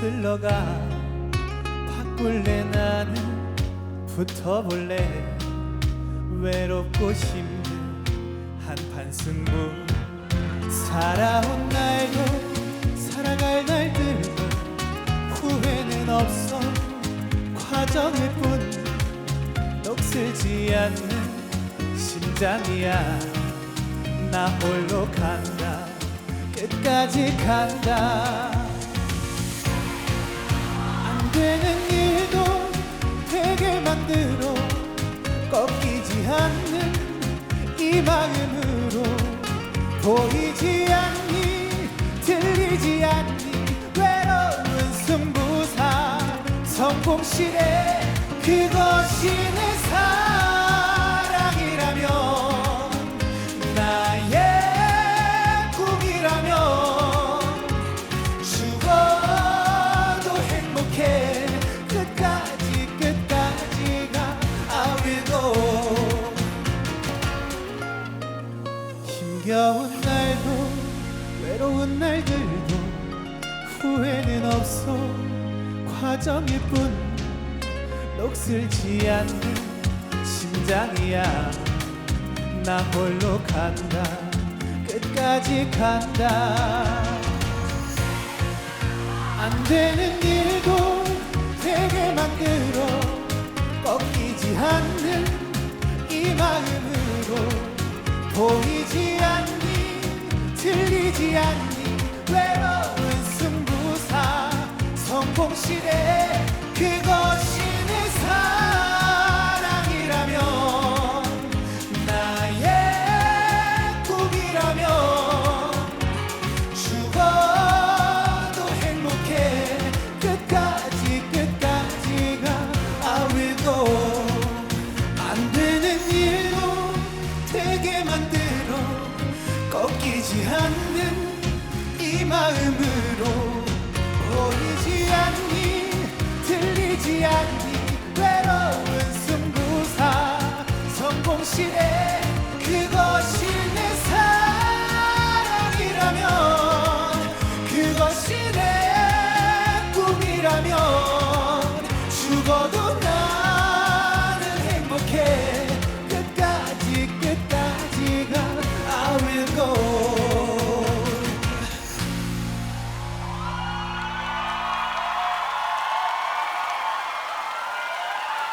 흘러가 바꿀래 나는 붙어볼래. 외롭고 힘든 한판 승부. 살아온 날도 살아갈 날들도 후회는 없어. 과정일 뿐 녹슬지 않는 심장이야. 나 홀로 간다 끝까지 간다. 안 되는 일도 되게 만들어. 꺾이지 않는 이 마음으로. 보이지 않니 들리지 않니 외로운 승부사. 성공시대 그것이 내사 힘겨운 날도 외로운 날들도 후회는 없어. 과정일 뿐 녹슬지 않는 심장이야. 나 홀로 간다. 끝까지 간다. 안 되는 일도 되게 만들어. 꺾이지 않는 이 마음으로 보이지 않니 외로운 승부사 성공시대 그것이 눈으로 보이지 않니 들리지 않니 외로운 승부사. 성공시에 그것이 내 사랑이라면 그것이 내 꿈이라면 죽어도